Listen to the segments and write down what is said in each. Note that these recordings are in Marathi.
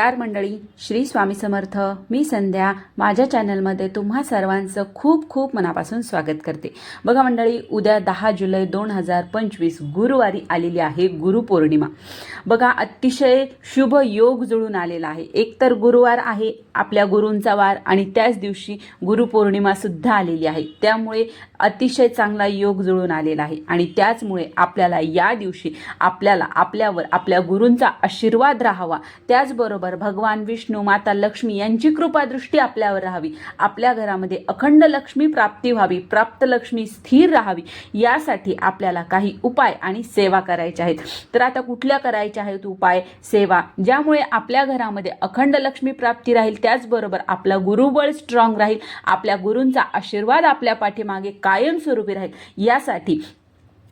नमस्कार मंडळी. श्री स्वामी समर्थ. मी संध्या. माझ्या चॅनलमध्ये तुम्हा सर्वांचं खूप खूप मनापासून स्वागत करते. बघा मंडळी उद्या दहा जुलै दोन हजार पंचवीस गुरुवारी आलेली आहे गुरुपौर्णिमा. बघा अतिशय शुभ योग जुळून आलेला आहे. एकतर गुरुवार आहे आपल्या गुरूंचा वार आणि त्याच दिवशी गुरुपौर्णिमासुद्धा आलेली आहे. त्यामुळे अतिशय चांगला योग जुळून आलेला आहे. आणि त्याचमुळे आपल्याला या दिवशी आपल्याला आपल्यावर आपल्या गुरूंचा आशीर्वाद राहावा. त्याचबरोबर भगवान विष्णू माता लक्ष्मी यांची कृपादृष्टी आपल्यावर राहावी. आपल्या घरामध्ये अखंड लक्ष्मी प्राप्ती व्हावी प्राप्त लक्ष्मी स्थिर राहावी. यासाठी आपल्याला काही उपाय आणि सेवा करायच्या आहेत. तर आता कुठल्या करायच्या आहेत उपाय सेवा? ज्यामुळे आपल्या घरामध्ये अखंड लक्ष्मी प्राप्ती राहील त्याचबरोबर आपला गुरुबळ स्ट्रॉंग राहील. आपल्या गुरूंचा आशीर्वाद आपल्या पाठीमागे का कायमस्वरूपी राहील. यासाठी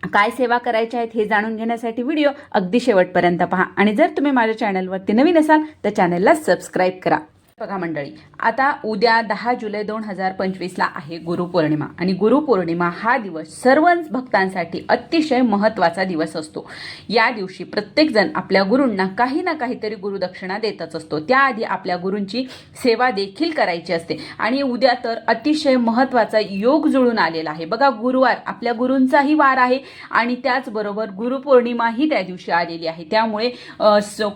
काय सेवा करायच्या आहेत हे जाणून घेण्यासाठी व्हिडिओ अगदी शेवटपर्यंत पहा. आणि जर तुम्ही माझ्या चॅनलवरती नवीन असाल तर चॅनलला सबस्क्राईब करा. बघा मंडळी आता उद्या दहा जुलै दोन हजार पंचवीसला आहे गुरुपौर्णिमा आणि गुरुपौर्णिमा हा दिवस सर्व भक्तांसाठी अतिशय महत्त्वाचा दिवस असतो. या दिवशी प्रत्येकजण आपल्या गुरूंना काही ना काहीतरी गुरुदक्षिणा देतच असतो. त्याआधी आपल्या गुरूंची सेवा देखील करायची असते. आणि उद्या तर अतिशय महत्त्वाचा योग जुळून आलेला आहे. बघा गुरुवार आपल्या गुरूंचाही वार आहे आणि त्याचबरोबर गुरुपौर्णिमाही त्या दिवशी आलेली आहे. त्यामुळे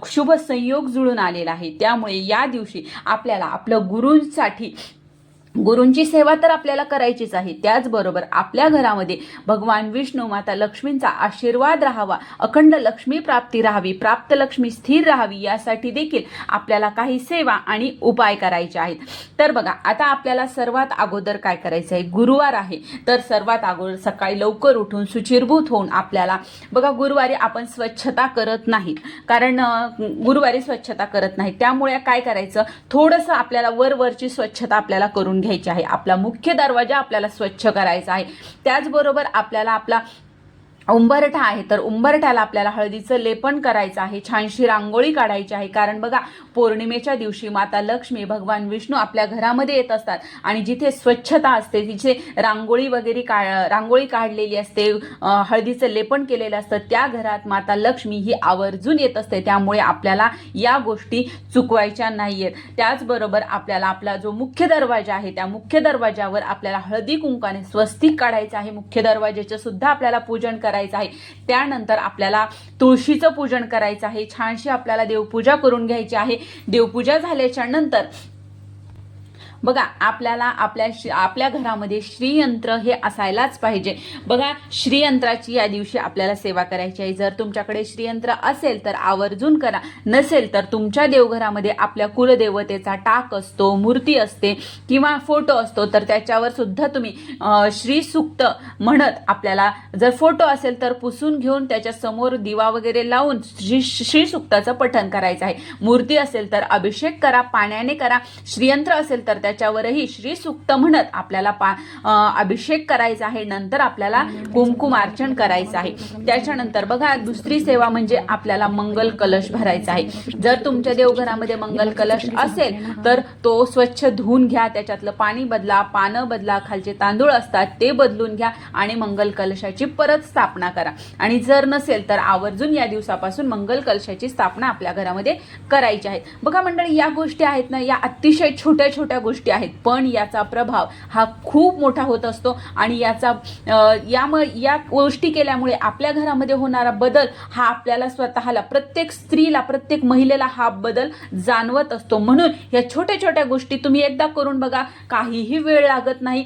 शुभ संयोग जुळून आलेला आहे. त्यामुळे या दिवशी आपल्याला आपलं गुरूंसाठी गुरूंची सेवा तर आपल्याला करायचीच आहे. त्याचबरोबर आपल्या घरामध्ये भगवान विष्णू माता लक्ष्मींचा आशीर्वाद राहावा अखंड लक्ष्मी प्राप्ती राहावी प्राप्त लक्ष्मी स्थिर राहावी यासाठी देखील आपल्याला काही सेवा आणि उपाय करायचे आहेत. तर बघा आता आपल्याला सर्वात अगोदर काय करायचं आहे गुरुवार आहे. तर सर्वात अगोदर सकाळी लवकर उठून सुचिरभूत होऊन आपल्याला बघा गुरुवारी आपण स्वच्छता करत नाहीत. कारण गुरुवारी स्वच्छता करत नाही त्यामुळे काय करायचं? थोडंसं आपल्याला वरवरची स्वच्छता आपल्याला करून घ्यायची आहे. आपला मुख्य दरवाजा आपल्याला स्वच्छ करायचा आहे. त्याचबरोबर आपल्याला आपला उंबरठा आहे. तर उंबरठ्याला आपल्याला हळदीचं लेपन करायचं आहे. छानशी रांगोळी काढायची आहे. कारण बघा पौर्णिमेच्या दिवशी माता लक्ष्मी भगवान विष्णू आपल्या घरामध्ये येत असतात. आणि जिथे स्वच्छता असते तिथे रांगोळी वगैरे का रांगोळी काढलेली असते हळदीचं लेपन केलेलं असतं त्या घरात माता लक्ष्मी ही आवर्जून येत असते. त्यामुळे आपल्याला या गोष्टी चुकवायच्या नाही आहेत त्याचबरोबर आपल्याला आपला जो मुख्य दरवाजा आहे त्या मुख्य दरवाजावर आपल्याला हळदी कुंकाने स्वस्तिक काढायचं आहे. मुख्य दरवाजाचं सुद्धा आपल्याला पूजन करायचं करायचं आहे. त्यानंतर आपल्याला तुळशीचं पूजन करायचं आहे. छानशी आपल्याला देवपूजा करून घ्यायची आहे. देवपूजा झाल्याच्यानंतर बघा आपल्याला आपल्या श्री- आपल्या घरामध्ये श्रीयंत्र हे असायलाच पाहिजे. बघा श्रीयंत्राची या दिवशी आपल्याला सेवा करायची आहे. जर तुमच्याकडे श्रीयंत्र असेल तर आवर्जून करा. नसेल तर तुमच्या देवघरामध्ये आपल्या कुलदेवतेचा टाक असतो मूर्ती असते किंवा फोटो असतो तर त्याच्यावर सुद्धा तुम्ही अं, श्रीसूक्त म्हणत आपल्याला जर फोटो असेल तर पुसून घेऊन त्याच्यासमोर दिवा वगैरे लावून श्री श्रीसूक्ताचं पठण करायचं आहे. मूर्ती असेल तर अभिषेक करा पाण्याने करा. श्रीयंत्र असेल तर त्या त्याच्यावरही श्रीसूक्त म्हणत आपल्याला पा अभिषेक करायचा आहे. नंतर आपल्याला कुंकुमार्चन करायचं आहे. त्याच्यानंतर बघा दुसरी सेवा म्हणजे आपल्याला मंगल कलश भरायचा आहे. जर तुमच्या देवघरामध्ये मंगल कलश असेल तर तो स्वच्छ धुवून घ्या. त्याच्यातलं पाणी बदला पानं बदला खालचे तांदूळ असतात ते बदलून घ्या आणि मंगल कलशाची परत स्थापना करा. आणि जर नसेल तर आवर्जून या दिवसापासून मंगल कलशाची स्थापना आपल्या घरामध्ये करायची आहे. बघा मंडळी या गोष्टी आहेत ना या अतिशय छोट्या छोट्या गोष्टी आहेत. पण याचा प्रभाव हा खूप मोठा होत असतो आणि याचा यामुळे या गोष्टी केल्यामुळे आपल्या घरामध्ये होणारा बदल हा आपल्याला स्वतःला प्रत्येक स्त्रीला प्रत्येक महिलेला हा बदल जाणवत असतो. म्हणून या छोट्या छोट्या गोष्टी तुम्ही एकदा करून बघा. काहीही वेळ लागत नाही.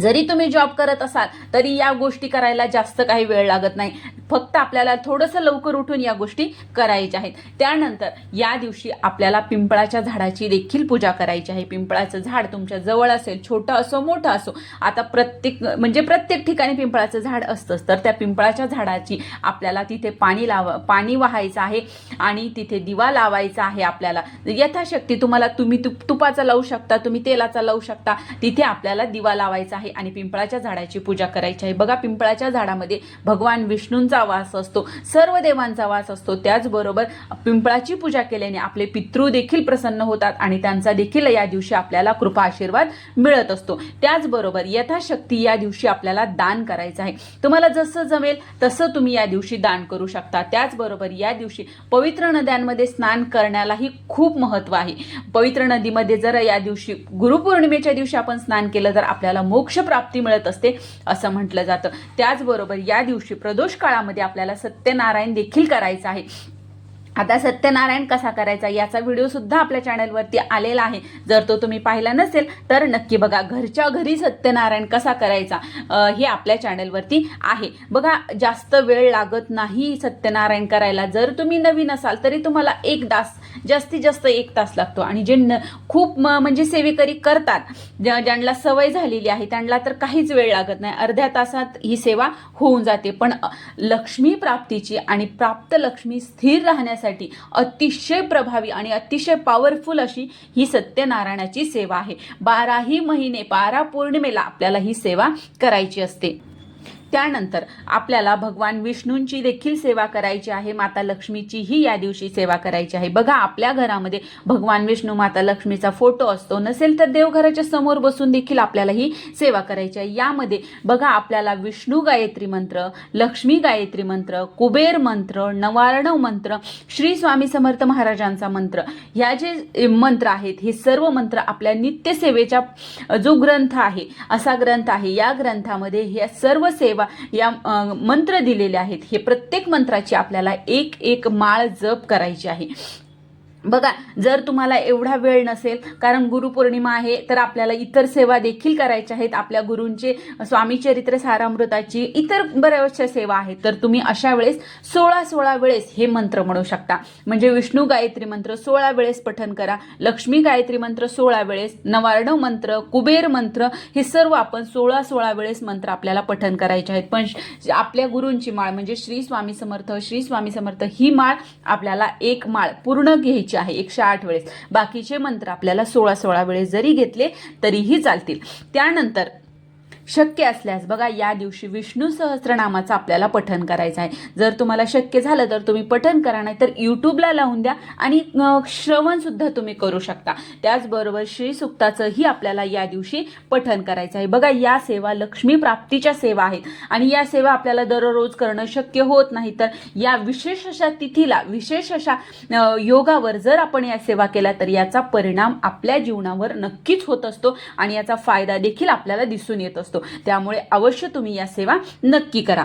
जरी तुम्ही जॉब करत असाल तरी या गोष्टी करायला जास्त काही वेळ लागत नाही. फक्त आपल्याला थोडंसं लवकर उठून या गोष्टी करायच्या आहेत. त्यानंतर या दिवशी आपल्याला पिंपळाच्या झाडाची देखील पूजा करायची आहे. पिंपळाचं झाड तुमच्या जवळ असेल छोटं असो मोठं असो आता प्रत्येक म्हणजे प्रत्येक ठिकाणी पिंपळाचं झाड असतंच. तर त्या पिंपळाच्या झाडाची आपल्याला तिथे पाणी लाव पाणी वाहायचं आहे आणि तिथे दिवा लावायचा आहे आपल्याला. यथाशक्ती तुम्हाला तुम्ही तुप तुपाचा लावू शकता तुम्ही तेलाचा लावू शकता. तिथे आपल्याला दिवा लावायचा आहे. आहे आणि पिंपळाच्या झाडाची पूजा करायची आहे. बघा पिंपळाच्या झाडामध्ये भगवान विष्णूंचा वास असतो सर्व देवांचा वास असतो. त्याचबरोबर पिंपळाची पूजा केल्याने आपले पितृ देखील प्रसन्न होतात आणि त्यांचा देखील या दिवशी आपल्याला कृपा आशीर्वाद मिळत असतो. त्याचबरोबर यथाशक्ती या दिवशी आपल्याला दान करायचं आहे. तुम्हाला जसं जमेल तसं तुम्ही या दिवशी दान करू शकता. त्याचबरोबर या दिवशी पवित्र नद्यांमध्ये स्नान करण्यालाही खूप महत्त्व आहे. पवित्र नदीमध्ये जर या दिवशी गुरुपौर्णिमेच्या दिवशी आपण स्नान केलं तर आपल्याला मोक्ष मोक्षप्राप्ती मिळत असते असं म्हटलं जातं. त्याचबरोबर या दिवशी प्रदोष काळामध्ये आपल्याला सत्यनारायण देखील करायचं आहे. आता सत्यनारायण कसा करायचा याचा व्हिडिओ सुद्धा आपल्या चॅनलवरती आलेला आहे. जर तो तुम्ही पाहिला नसेल तर नक्की बघा घरच्या घरी सत्यनारायण कसा करायचा हे आपल्या चॅनलवरती आहे. बघा जास्त वेळ लागत नाही सत्यनारायण करायला. जर तुम्ही नवीन असाल तरी तुम्हाला एक दास जास्तीत जास्त एक तास लागतो. आणि जे न खूप म्हणजे सेवेकरी करतात ज्यांना सवय झालेली आहे त्यांना तर काहीच वेळ लागत नाही. अर्ध्या तासात ही सेवा होऊन जाते. पण लक्ष्मी प्राप्तीची आणि प्राप्त लक्ष्मी स्थिर राहण्यासाठी अतिशय प्रभावी आणि अतिशय पॉवरफुल अशी ही सत्यनारायणाची सेवा आहे. बाराही महिने बारा पौर्णिमेला आपल्याला ही सेवा करायची असते. त्यानंतर आपल्याला भगवान विष्णूंची देखील सेवा करायची आहे माता लक्ष्मीचीही या दिवशी सेवा करायची आहे. बघा आपल्या घरामध्ये भगवान विष्णू माता लक्ष्मीचा फोटो असतो नसेल तर देवघराच्या समोर बसून देखील आपल्याला ही सेवा करायची आहे. यामध्ये बघा आपल्याला विष्णू गायत्री मंत्र लक्ष्मी गायत्री मंत्र कुबेर मंत्र नवारणव मंत्र श्री स्वामी समर्थ महाराजांचा मंत्र ह्या जे मंत्र आहेत हे सर्व मंत्र आपल्या नित्यसेवेच्या जो ग्रंथ आहे असा ग्रंथ आहे. या ग्रंथामध्ये ह्या सर्व सेवा या मंत्र दिलेले आहेत. हे प्रत्येक मंत्राची आपल्याला एक एक माळ जप करायची आहे. बघा जर तुम्हाला एवढा वेळ नसेल कारण गुरुपौर्णिमा आहे तर आपल्याला इतर सेवा देखील करायच्या आहेत. आपल्या गुरूंचे स्वामी चरित्र सारामृताची इतर बऱ्याचशा सेवा आहेत. तर तुम्ही अशा वेळेस सोळा सोळा वेळेस हे मंत्र म्हणू शकता. म्हणजे विष्णू गायत्री मंत्र सोळा वेळेस पठन करा. लक्ष्मी गायत्री मंत्र सोळा वेळेस. नवार्णव मंत्र कुबेर मंत्र हे सर्व आपण सोळा सोळा वेळेस मंत्र आपल्याला पठन करायचे आहेत. पण श- आपल्या गुरूंची माळ म्हणजे श्री स्वामी समर्थ श्री स्वामी समर्थ ही माळ आपल्याला एक माळ पूर्ण घ्यायची आहे एकशे आठ वेळेस. बाकीचे मंत्र आपल्याला सोळा सोळा वेळेस जरी घेतले तरीही चालतील. त्यानंतर शक्य असल्यास बघा या दिवशी विष्णू सहस्त्रनामाचं आपल्याला पठन करायचं आहे. जर तुम्हाला शक्य झालं तर तुम्ही पठन करा नाही तर यूट्यूबला लावून द्या आणि श्रवणसुद्धा तुम्ही करू शकता. त्याचबरोबर श्री सुक्ताचंही आपल्याला या दिवशी पठन करायचं आहे. बघा या सेवा लक्ष्मी प्राप्तीच्या सेवा आहेत. आणि या सेवा आपल्याला दररोज करणं शक्य होत नाही तर या विशेष अशा तिथीला विशेष अशा योगावर जर आपण या सेवा केल्या तर याचा परिणाम आपल्या जीवनावर नक्कीच होत असतो आणि याचा फायदा देखील आपल्याला दिसून येत असतो. त्यामुळे अवश्य तुम्ही या सेवा नक्की करा.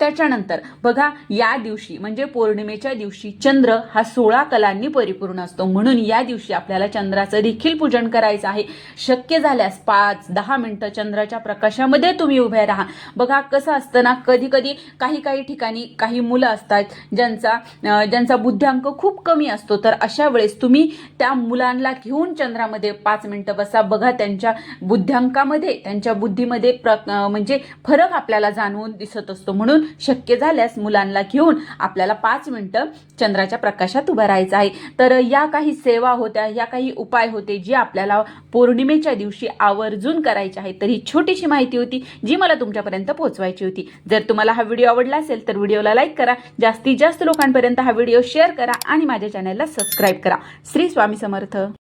त्याच्यानंतर बघा या दिवशी म्हणजे पौर्णिमेच्या दिवशी चंद्र हा सोळा कलांनी परिपूर्ण असतो. म्हणून या दिवशी आपल्याला चंद्राचं देखील पूजन करायचं आहे. शक्य झाल्यास पाच दहा मिनटं चंद्राच्या प्रकाशामध्ये तुम्ही उभे राहा. बघा कसं असतं ना कधी कधी काही काही ठिकाणी काही मुलं असतात ज्यांचा ज्यांचा बुद्ध्यांक खूप कमी असतो. तर अशा वेळेस तुम्ही त्या मुलांना घेऊन चंद्रामध्ये पाच मिनटं बसा. बघा त्यांच्या बुद्ध्यांकामध्ये त्यांच्या बुद्धीमध्ये प्र म्हणजे फरक आपल्याला जाणवून दिसत असतो. म्हणून म्हणून शक्य झाल्यास मुलांना घेऊन आपल्याला पाच मिनटं चंद्राच्या प्रकाशात उभं राहायचं आहे. तर या काही सेवा होत्या या काही उपाय होते जे आपल्याला पौर्णिमेच्या दिवशी आवर्जून करायचे आहेत. तर ही छोटीशी माहिती होती जी मला तुमच्यापर्यंत पोहोचवायची होती. जर तुम्हाला हा व्हिडिओ आवडला असेल तर व्हिडिओला लाईक करा जास्तीत जास्त लोकांपर्यंत हा व्हिडिओ शेअर करा आणि माझ्या चॅनलला सबस्क्राईब करा. श्री स्वामी समर्थ.